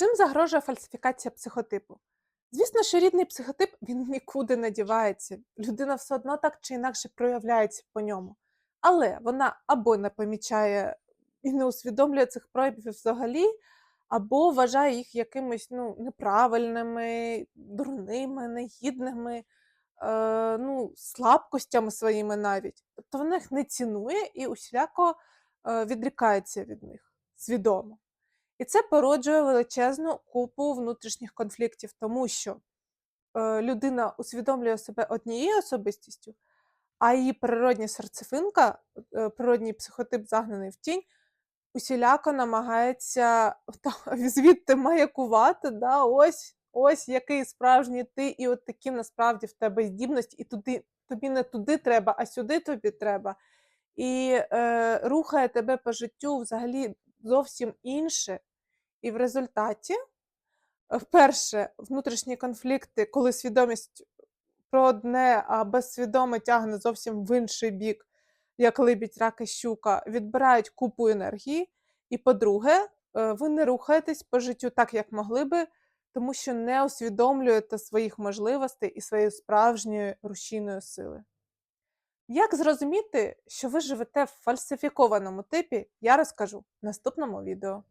Чим загрожує фальсифікація психотипу? Звісно, що рідний психотип він нікуди не дівається. Людина все одно так чи інакше проявляється по ньому. Але вона або не помічає і не усвідомлює цих проявів взагалі, або вважає їх якимись ну, неправильними, дурними, негідними, е, ну, слабкостями своїми навіть. Тобто вона їх не цінує і усіляко е, відрікається від них свідомо. І це породжує величезну купу внутрішніх конфліктів, тому що е, людина усвідомлює себе однією особистістю, а її природня серцевинка, е, природній психотип загнаний в тінь, усіляко намагається та, звідти маякувати. Да, ось, ось який справжній ти, і от такі насправді в тебе здібності, і туди, тобі не туди треба, а сюди тобі треба. І е, рухає тебе по життю взагалі зовсім інше. І в результаті, е, вперше, внутрішні конфлікти, коли свідомість про одне, а безсвідоме тягне зовсім в інший бік, як либідь, рак і щука, відбирають купу енергії. І по-друге, е, ви не рухаєтесь по життю так, як могли би, тому що не усвідомлюєте своїх можливостей і своєї справжньої рушійної сили. Як зрозуміти, що ви живете в фальсифікованому типі, я розкажу в наступному відео.